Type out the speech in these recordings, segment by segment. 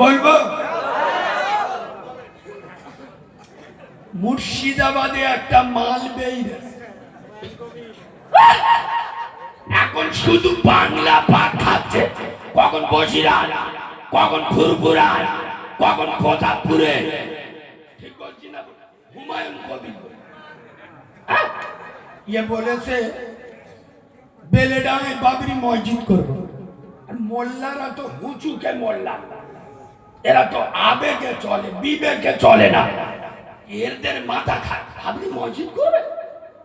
বলব? মুর্শিদাবাদে একটা মাল বেরিয়েছে এখন শুধু বাংলা পাক খাচ্ছে। কখন বসিরহাট, কখন ফুরফুরা কখন প্রতাপপুরে। ঠিক বলছি না হুমায়ুন কবির হ্যাঁ? ইয়ে বলেছে, বেলেডাঙে বাবরি মসজিদ করব। মোল্লারা তো হুচুকে মোল্লা। এরা তো আবেগে চলে, বিবেকে চলে না। এদের মাথা খায়। আপনি মসজিদ করবে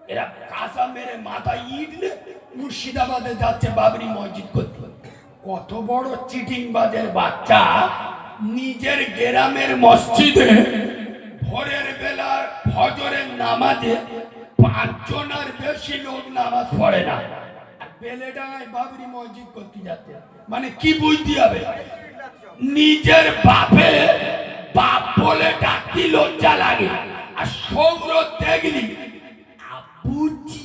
এরা কাঁচা মেরে মাথা ইটলে মুর্শিদাবাদে যাচ্ছে বাবরি মসজিদ করতে। কত বড় চিটিংবাজের বাচ্চা নিজের গ্রামের মসজিদে ভোরের বেলা ফজরের নামাজে পাঁচজন আর বেশি লোক নামাজ পড়ে না। আর বেলেডাঙায় বাবরি মসজিদ করতে যাচ্ছে। মানে কি বুঝতে হবে? নিজের বাপে বাপ বলে ডাকতে লজ্জা লাগে। আর সৌর দেখলি আবুজি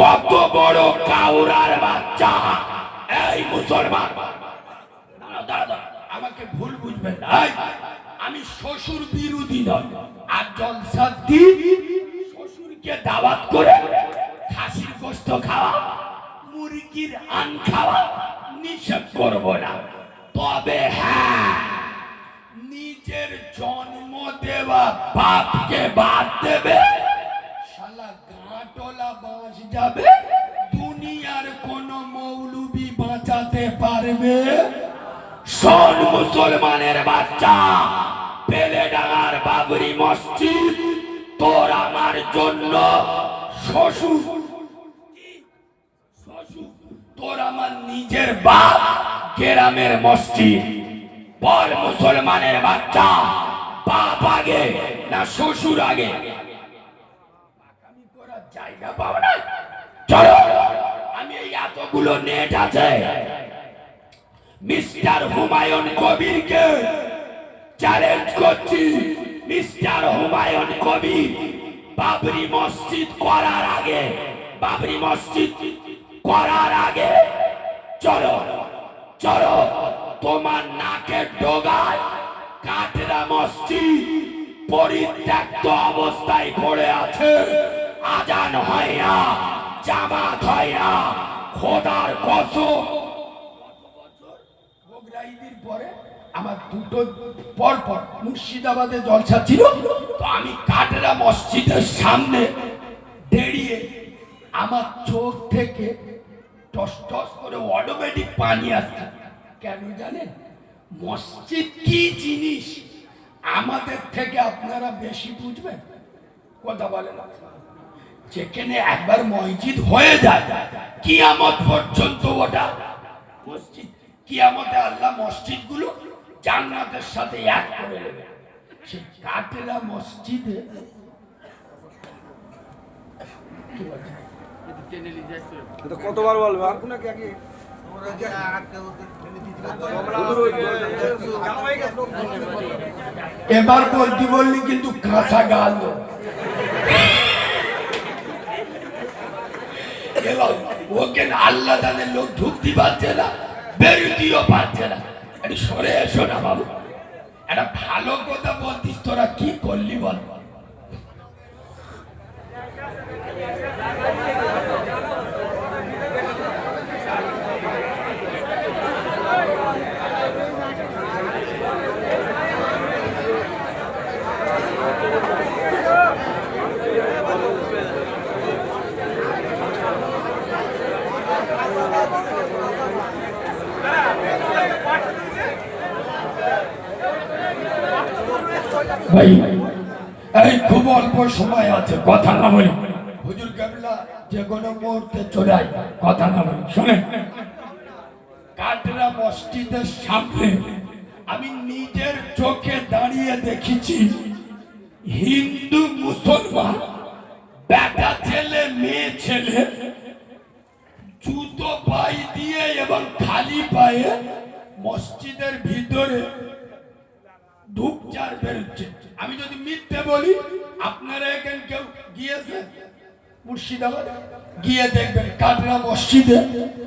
কত বড় কাউরার বাচ্চা। এই মুসলমান। আমাকে ভুল বুঝবেন না। আমি শ্বশুর বিরোধী নয়। আর জলসার শ্বশুরকে দাওয়াত করে গোস্ত খাওয়া, মুরগির আন খাওয়া নিষেধ করব না। তবে হ্যাঁ নিজের জন্ম দেওয়া বাপকে বাদ দেবে, শালা গাঁটলা বাঁচ যাবে, দুনিয়ার কোন মৌলবি বাঁচাতে পারবে। শোন মুসলমানের বাচ্চা পেলে ডাঙার বাবরি মসজিদ, তোর আমার জন্য শ্বশুর তোর আমার নিজের বাপ গ্রামের মসজিদ। বল মুসলমানের বাচ্চা, বাপ আগে না শ্বশুর আগে? জায়গা পাও না। চলো, আমি এই এতগুলো নেট আছে। মিস্টার হুমায়ুন কবিরকে চ্যালেঞ্জ করছি। মিস্টার হুমায়ুন কবির, বাবরি মসজিদ করার আগে। বাবরি মসজিদ করার আগে, চলো চলো, তোমার নাকের ডোগায় কাটরা মসজিদ পরিত্যক্ত অবস্থায় পড়ে আছে। আজান হয় না, জামাত হয় না, খোদার কসম। পরে আমার দুটো পর পর মুর্শিদাবাদে জলসা ছিল। তো আমি কাটরা মসজিদের সামনে দাঁড়িয়ে আমার চোখ থেকে টস টস করে অটোমেটিক পানি আসছে। কেন জানেন? মসজিদ কি জিনিস? আমাদের থেকে আপনারা বেশি বুঝবেন। কথা বলেন যেখানে একবার মসজিদ হয়ে যায়, কিয়ামত পর্যন্ত ওটা মসজিদ, কিয়ামতে আল্লাহ মসজিদগুলো জান্নাতের সাথে এক করে নেবে। সেই কাটেরা মসজিদে কি বলছে? এটা কতবার বলবে এবার বলতে বললি কিন্তু কাঁচা গাল। ওকে আল্লাহ তাদের লোক ঢুকতে পারছে না বেরোতেও পারছে না। সরে এসো না বাবু। একটা ভালো কথা বলতিস তোরা কি করলি বল ভাই এই খুব অল্প সময় আছে, কথা না বলি। হুজুর কেবলা যে কোনো মুহূর্তে আয়, কথা না বলি। শোনেন, কাটরা মসজিদের সামনে আমি নিজের চোখে দাঁড়িয়ে দেখেছি, হিন্দু মুসলমান বেটা ছেলে, মেয়ে ছেলে, জুতো পায়ে দিয়ে এবং খালি পায়ে মসজিদের ভিতরে ঢুকচার বেরোচ্ছে। আমি যদি মিথ্যে বলি আপনারা এখানে কেউ গিয়েছে? মুর্শিদাবাদ? গিয়ে দেখবেন কাটরা মসজিদে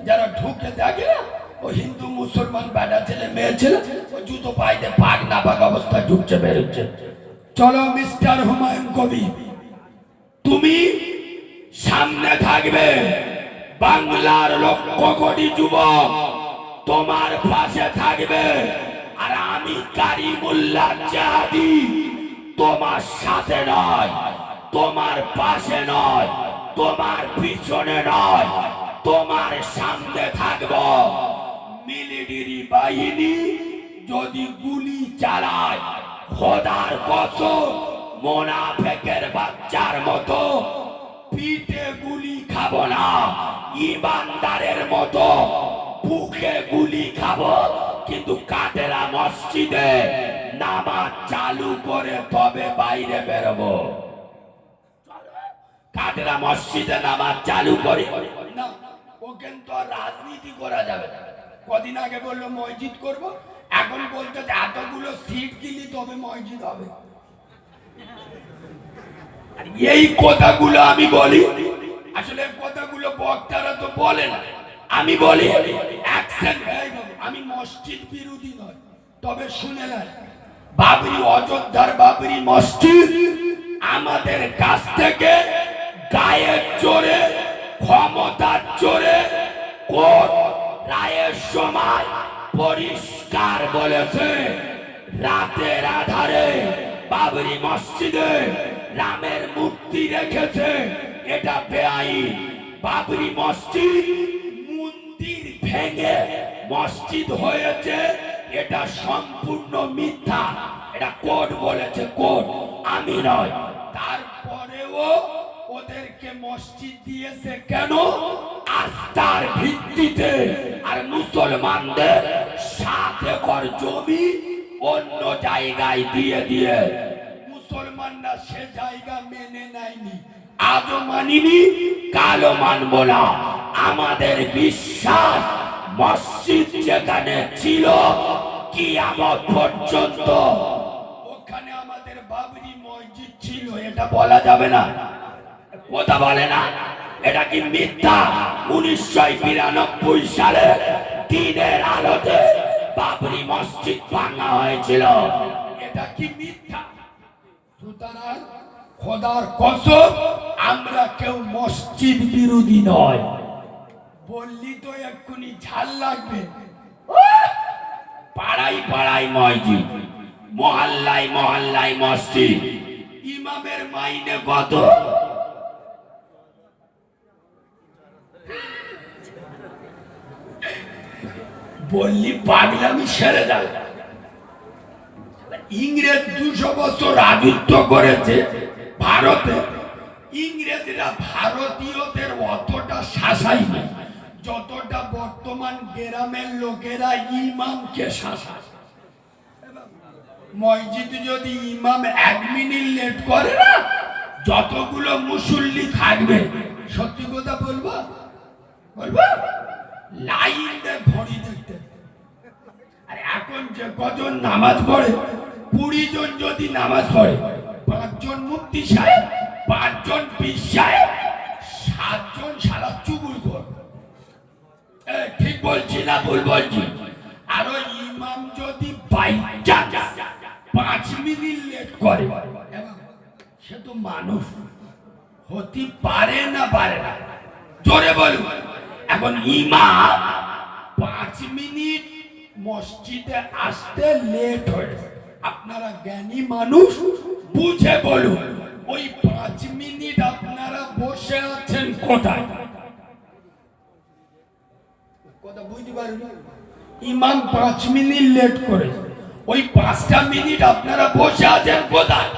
যারা ঢুকে দেখে না, ও হিন্দু, মুসলমান, বেটা ছেলে, মেয়ে ছেলে, ও জুতো পাইতে পাক না পাক অবস্থায় ঢুকছে, বেরোচ্ছে। চলো, মিস্টার হুমায়ুন কবি তুমি সামনে থাকবে। বাংলার লক্ষ কোটি যুবক তোমার পাশে থাকবে। আর আমি কারিমুল্লাহ জাহাদি। তোমার সাথে নয়, তোমার পাশে নয়, তোমার পিছনে নয়, তোমার সামনে থাকব। মিলিটারি বাহিনী যদি গুলি চালায়, খোদার কসম, মোনাফেকের বাচ্চার মতো পিঠে গুলি খাব না, ইমানদারের মতো বুকে গুলি খাব, কিন্তু কাটেরা মসজিদে নামাজ চালু করে তবে বাইরে বেরোবো? কাটেরা মসজিদে নামাজ চালু করে? না ওখান তো রাজনীতি করা যাবে কদিন আগে বলল, মসজিদ করব। এখন বলতে এতগুলো সিট কিনি তবে মসজিদ হবে। এই কথাগুলো আমি বলি, আসলে কথাগুলো বক্তারা তো বলে না। আমি বলি আমি মসজিদ বিরোধী নয়, তবে শুনে নেন। বাবরি অযোধ্যার বাবরি মসজিদ। আমাদের কাছ থেকে গায়ের জোরে, ক্ষমতার জোরে কোর্ট রায়ের সময় পরিষ্কার বলেছে? রাতের আধারে বাবরি মসজিদে রামের মূর্তি রেখেছে। এটা বেআইন। বাবরি মসজিদ মন্দির ভেঙে মসজিদ হয়েছে। এটা সম্পূর্ণ মিথ্যা। এটা কোর্ট বলেছে কোর্ট আমি নয়। তারপরেও ওদেরকে মসজিদ দিয়েছে কেন? আস্থার ভিত্তিতে। আর মুসলমানদের সাত একর জমি অন্য জায়গায় দিয়ে দিয়ে। মুসলমানরা সে জায়গা মেনে নেয়নি। আজও মানিনি কালো মানব না। আমাদের বিশ্বাস মসজিদ যেখানে ছিল কি কিয়ামত পর্যন্ত, ওখানে আমাদের বাবরি মসজিদ ছিল, এটা বলা যাবে না। কথা বলে না। এটা কি মিথ্যা? উনিশশো বিরানব্বই সালে দিনের আলোতে বাবরি মসজিদ ভাঙা হয়েছিল। এটা কি মিথ্যা? সুতরাং খোদার কসম, আমরা কেউ মসজিদ বিরোধী নয়। বললি তো এক্ষুনি ঝাল লাগবে। পাড়াই পাড়াই মসজিদ মহল্লায় মহল্লায় মসজিদ। ইমামের মাইনে কত? বললি পাগলামি সেরে যাবে। ইংরেজ দুশো বছর রাজত্ব করেছে ভারতে। ইংরেজরা ভারতীয়দের অতটা শাসাই শাসায়নি যতটা বর্তমান গ্রামের লোকেরা ইমামকে শাসায়। মসজিদ যদি ইমাম এক মিনিট লেট করে না যতগুলো মুসল্লি থাকবে সত্যি কথা বলব? বলব? লাইন দিয়ে ঘড়ি দেখতে। আর এখন যে কজন নামাজ পড়ে কুড়ি জন যদি নামাজ পড়ে পাঁচজন মুক্তি সাহেব পাঁচজন পীর সাহেব সাতজন সারা চুগুল কর এ, ঠিক বলছি না ভুল বলছি? ইমাম যদি পাঁচ মিনিট লেট করে সে তো মানুষ, হতে পারে না পারে না, জোরে বলুন। এখন ইমাম পাঁচ মিনিট মসজিদে আসতে লেট হয়েছে আপনারা জ্ঞানী মানুষ, বুঝে বলুন, ওই পাঁচ মিনিট আপনারা বসে আছেন কোথায়? কথা বুঝতে পারবেন ইমাম পাঁচ মিনিট লেট করেছে ওই পাঁচটা মিনিট আপনারা বসে আছেন কোথায়?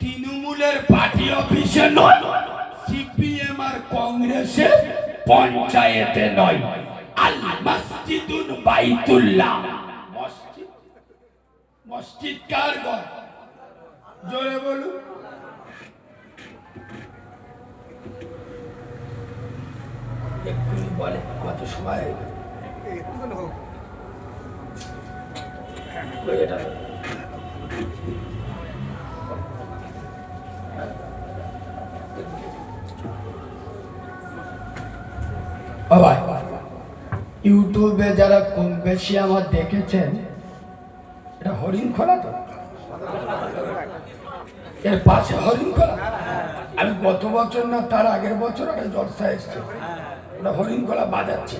তৃণমূলের পার্টি অফিসে নয়, সিপিএম আর কংগ্রেসে পঞ্চায়েতে নয়। আল মসজিদুন বাইতুল্লাহ। মসজিদ? মসজিদ কার ঘর? জোরে বলুন। এক্ষুনি বলে কত সময় এটা বাবা ইউটিউবে যারা কম বেশি আমার দেখেছেন এটা হরিণ খোলা তো? এর পাশে হরিণ খোলা? আমি গত বছর না তার আগের বছর একটা জলসা এসছে। ওটা হরিণ খোলা বাজাচ্ছে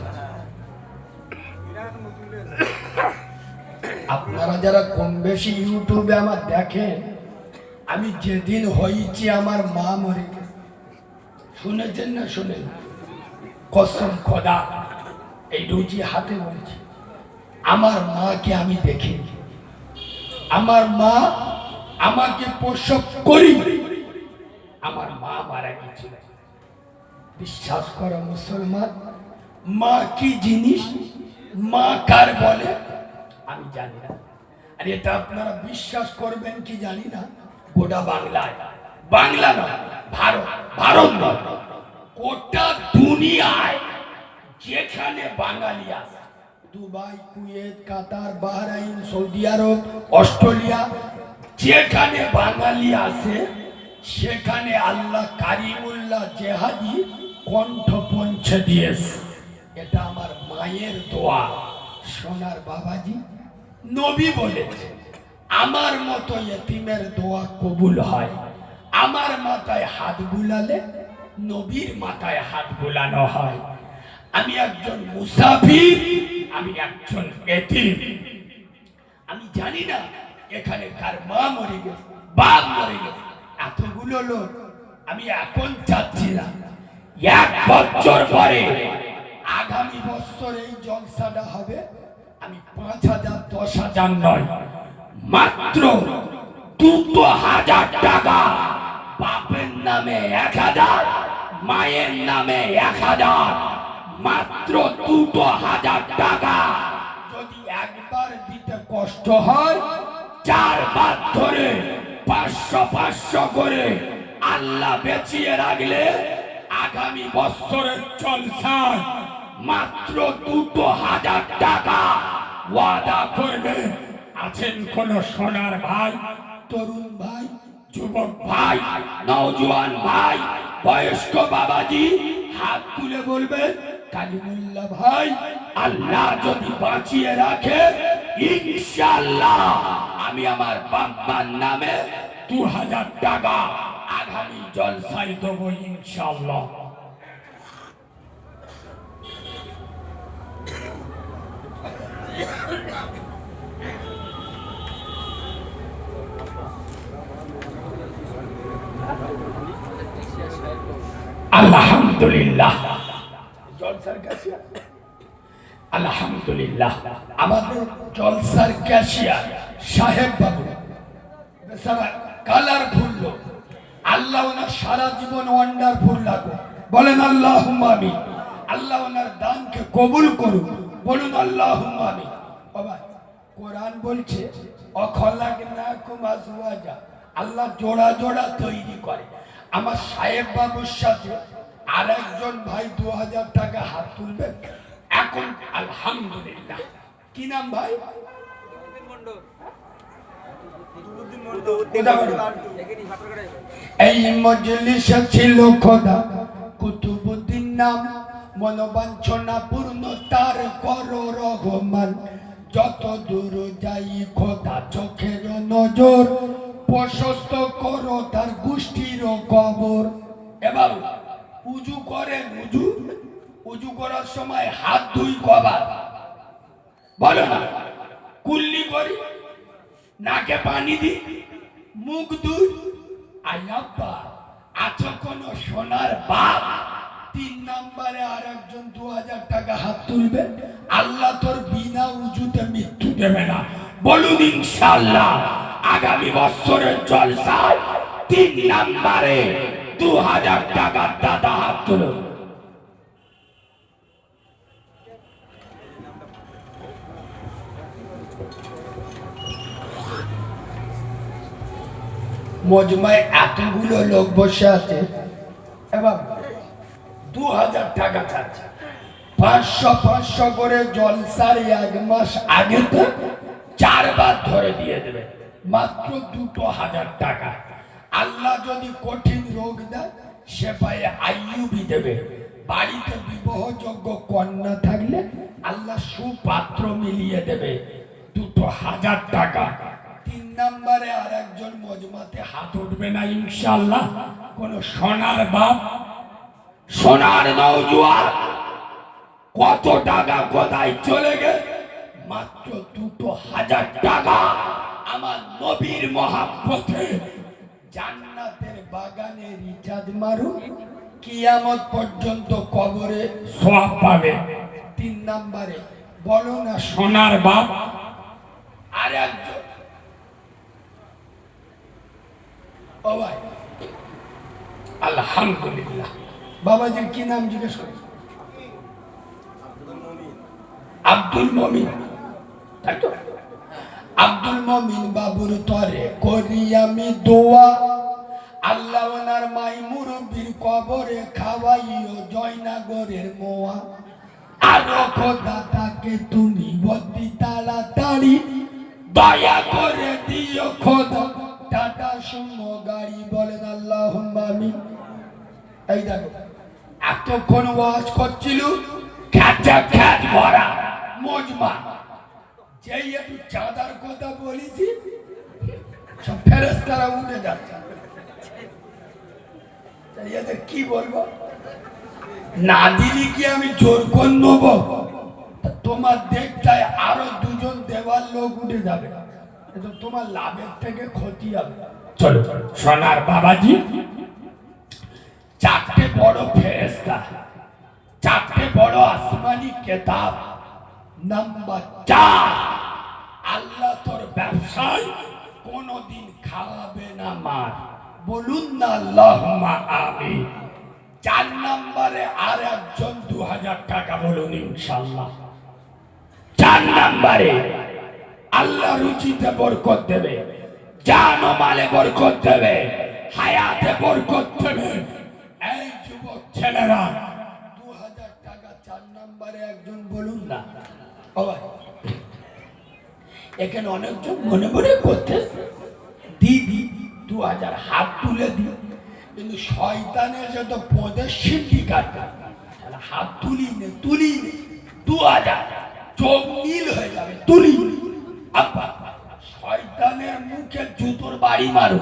আপনারা যারা কম বেশি ইউটিউবে আমার দেখেন, আমি যেদিন হয়েছি আমার মা মরে শুনেছেন না শুনেন? কসম খোদা, এই রুজি হাতে বলছি। আমার মাকে আমি দেখিনি। আমার মা আমাকে প্রসব করি আমার মা মারা গেছিল। বিশ্বাস করো মুসলমান, মা কি জিনিস? মা কার বলে? আমি জানি না। আর এটা আপনারা বিশ্বাস করবেন কি জানি না? গোটা বাংলায়। বাংলা নয় ভারত। ভারত নয় গোটা দুনিয়ায় যেখানে বাঙালি আছে, Dubai, Kuwait, Qatar, Bahrain, Saudi Arabia, Australia, যেখানে বাঙালি আছে, সেখানে আল্লাহ কারিমুল্লাহ জেহাদি কণ্ঠ পৌঁছে দিয়েছে। এটা আমার মায়ের দোয়া। সোনার বাবাজি, নবী বলেছে, আমার মতো এতিমের দোয়া কবুল হয়। আমার মাথায় হাত বুলালে নবীর মাথায় হাত বুলানো হয়। আমি একজন মুসাফির, আমি একজন এতিম। আমি জানি না এখানে কার মা মরে গেছে, বাপ মরে গেছে। এতগুলো লোক, আমি এখন চাচ্ছি না এক বছর পরে। আগামী বছর এই জলসাটা হবে, আমি পাঁচ হাজার, দশ হাজার নয়, মাত্র দুটো হাজার টাকা। বাপের নামে এক হাজার, মায়ের নামে এক হাজার, মাত্র দুটো হাজার টাকা। যদি একবার দিতে কষ্ট হয়, চারবার ধরে পাঁচশো পাঁচশো করে আল্লাহ বেঁচিয়ে রাখলে আগামী বছরের জলসায় মাত্র দুটো হাজার টাকা ওয়াদা করবে। আছেন কোন সোনার ভাই? তরুণ ভাই? যুবক ভাই? নওজোয়ান ভাই? বয়স্ক বাবাজি? হাত তুলে বলবেন কালিমুল্লাহ ভাই, আল্লাহ যদি বাঁচিয়ে রাখে, ইনশাআল্লাহ আমি আমার বাবার নামে দু হাজার টাকা আগামী জলসাই দেবো ইনশাআল্লাহ। আলহামদুলিল্লাহ। আলহামদুলিল্লাহ। আমাদের জলসার ক্যাশিয়ার সাহেব বাবু। বেচারা কালারফুল লোক। আল্লাহ ওনার সারা জীবন ওয়ান্ডারফুল লাগবে বলেন আল্লাহ আমি আল্লাহ ওনার দানকে কবুল করুন বলুন আল্লাহ আমি বাবা, কোরআন বলছে অখলাক না কুমাজুয়াজা আল্লাহ জোড়া জোড়া তৈরি করে। আমার সাহেব বাবুর সাথে আর একজন ভাই দু হাজার টাকা হাত তুলবেন এখন আলহামদুলিল্লাহ। কি নাম ভাই? এই মজলিসে ছিল খোদা। কুতুবুদ্দিন নাম। মনোবাঞ্ছনা পূর্ণ তার কর রহমান। যত দূর যাই খোদা চোখের নজর, প্রশস্ত করো তার গোষ্ঠীর কবর। এবার উজু করেন, উজু উজু করার সময় হাত দুই কবার। বলো না, কুল্লি করি, নাকে পানি দি মুখ দুই আয়াব্বা আছো কোন সোনার বাপ তিন নম্বরে আর একজন দু হাজার টাকা হাত তুলবে। আল্লাহ তোর বিনা উজুতে মৃত্যু দেবে না। বলুন ইনশাল্লাহ আগামী বছরের তিন দু হাজার টাকার দাদা হাত মজমায় এতগুলো লোক বসে আছে। এবং দু হাজার টাকা চাচ্ছে। পাঁচশো পাঁচশো করে জলসার এক মাস আগে তো চারবার ধরে দিয়ে দেবে। মাত্র দুটো হাজার টাকা। আল্লাহ যদি কঠিন রোগ দেয়, সে পায়ে আইয়ুবি দেবে। বাড়িতে বিবাহযোগ্য কন্যা থাকলে আল্লাহ সুপাত্র মিলিয়ে দেবে দুটো হাজার টাকা। তিন নম্বরে আর একজন মজমাতে হাত উঠবে না ইনশাল্লাহ কোন সোনার বাপ সোনার নৌজুয়ার কত টাকা কোথায় চলে গে? মাত্র দুটো হাজার টাকা আমার নবীর মহাপথে জান্নাতের বাগানে রিচার্জ মারুন কিয়ামত পর্যন্ত কবরে সব পাবে। তিন নম্বরে বলো না সোনার বাপ। আর একজন। ও ভাই। আলহামদুলিল্লাহ। বাবাজির কি নাম জিজ্ঞেস করি আব্দুল মমিন। তাই তো? আব্দুল মমিন বাবুর তরে করি আমি দোয়া। আল্লাহ ওনার মাই মুরব্বীর কবরে খাওয়াইও মোয়া। আরও খোদা তুমি বদ্দি তাড়াতাড়ি দয়া করে দিও খোদা। টাটা সুমো গাড়ি বলেন আল্লাহ আমিন। এই দেখো। এতক্ষণ ওয়াজ করছিল? ভরা মজমা যেই একটু চাঁদার কথা বলেছি, সব উঠে যাচ্ছে। এদের কি বলব? না দিলি কি আমি জোর করে নেব? তোমার দেখটায় আরও দুজন দেওয়ার লোক উঠে যাবে। তোমার লাভের থেকে ক্ষতি হবে। চলো, সোনার বাবাজি চারটে বড় ফেরেস্তা চারটে বড় আসমানি কেতাব। নাম্বার চার, আল্লাহ তোর ব্যবসায় কোনোদিন খাওয়াবে না মার। বলুন না আল্লাহ আমি চার নম্বরে আর একজন দু হাজার টাকা বলুন ইনশাল্লাহ চার নম্বরে আল্লাহ রুচিতে বরকত দেবে, জান মালে বরকত দেবে, হায়াতে বরকত দেবে ছেলেরা। দু হাজার টাকা চার নম্বরে একজন বলুন না। এখানে অনেকজন মনে মনে করতে দিদি দু হাজার হাত তুলে দি কিন্তু শয়তানের যে তো পদের সিন্ডিকাট তাহলে হাত তুলি নে তুলি নে। দু হাজার চোখ নীল হয়ে যাবে তুলি। আব্বা শয়তানের মুখে জুতোর বাড়ি মারো।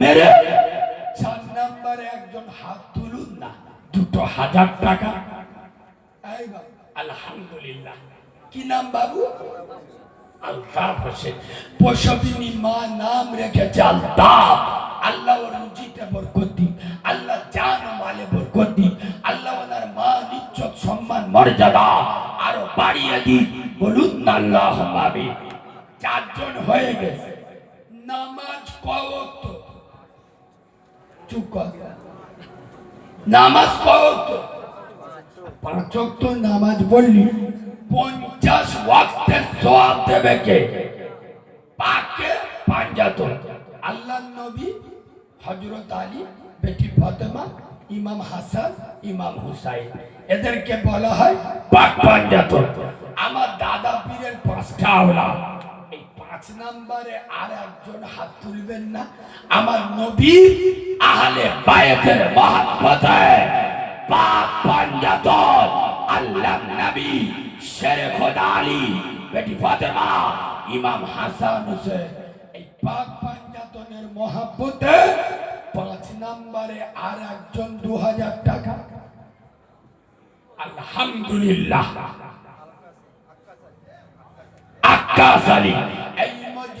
মেরে। চার নম্বরে একজন হাত তুলুন হাজার টাকা। আলহামদুলিল্লাহ। কি নাম বাবু? আলতাফ হোসেন। মা নাম রেখেছে আলতাফ। আল্লাহ ওর আল্লাহ জান মালে আল্লাহ ওনার মা সম্মান, মর্যাদা আরও বাড়িয়ে বলুন না আল্লাহ চারজন হয়ে গেছে। নামাজ কওয়াক্ত চুপ নামাজ পাঁচ ওয়াক্ত নামাজ বললি, পঞ্চাশ ওয়াক্তের সওয়াব দেবে কে? পাকে পাঞ্জাতন আল্লাহ নবী হজরত আলী, বেটি ফাতেমা, ইমাম হাসান, ইমাম হুসাইন। এদেরকে বলা হয় পাক পাঞ্জাতন আমার দাদা পীরের পাঁচটা আওলাদ। পাঁচ নম্বরে আর একজন হাত তুলবেন না। আমার নবী আহলে পাক আল্লাহ নবী শেরে বেটি ফাতেমা, ইমাম হাসান হোসেন। এই পাক পাঞ্জাতনের পাঁচ নম্বরে আর একজন দু হাজার টাকা। আলহামদুলিল্লাহ। আক্কাস আলী।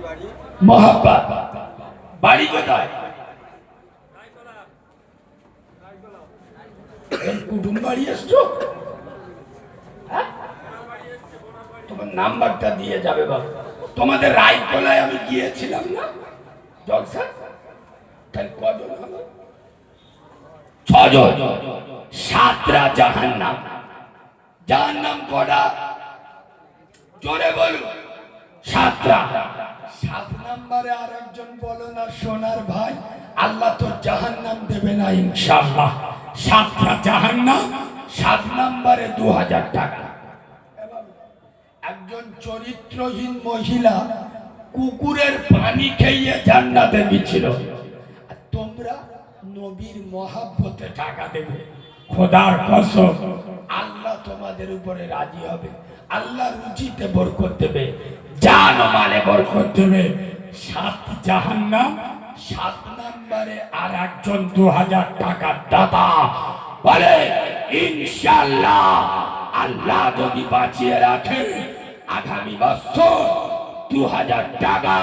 বাড়ি বাড়ি কোথায়? কুটুম বাড়ি এসছো? হ্যাঁ? তোমার নাম্বারটা দিয়ে যাবে তোমাদের রায়কলায় আমি গিয়েছিলাম না? জলসা? তাহলে কজন ছজন। সাতরা জাহান্নাম। জাহান্নাম কটা? জোরে বলুন। সাতরা। সাত নম্বরে আর একজন বলো না, সোনার ভাই, আল্লাহ তো জাহান্নাম দেবে না ইনশাআল্লাহ। সাতটা জাহান্নাম, সাত নম্বরে দু হাজার টাকা একজন চরিত্রহীন মহিলা কুকুরের পানি খেয়ে জান্নাতে গেছিল। তোমরা নবীর মহাব্বতে টাকা দেবে। খোদার কসম, আল্লাহ তোমাদের উপরে রাজি হবে। আল্লাহ রুচিতে বরকত দেবে। জান মালে সাত জাহান্নাম, সাত নম্বরে আর একজন দু হাজার টাকার দাতা বলে ইনশাল্লাহ আল্লাহ যদি বাঁচিয়ে রাখে, আগামী বছর দু হাজার টাকা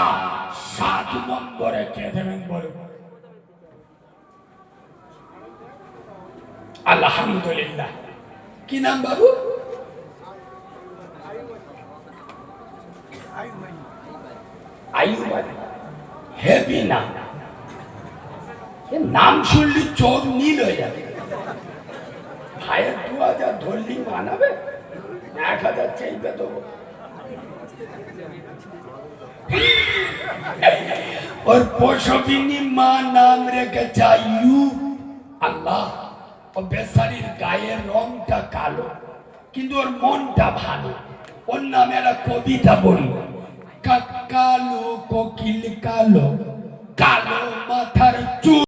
সাত নম্বরে কে বলুন? আলহামদুলিল্লাহ। কি নাম বাবু? নাম নাম শুনলি চোখ নীল হয়ে যাবে। ভাইয়ের দু হাজার ধরলি মানাবে? এক হাজার চাইবে নাম রেখেছে আয়ুব আল্লাহ, ও বেচারির গায়ের রংটা কালো, কিন্তু ওর মনটা ভালো। ওর নামে একটা কবিতা কা- কালো কোকিল কালো কালো মাথার চুল।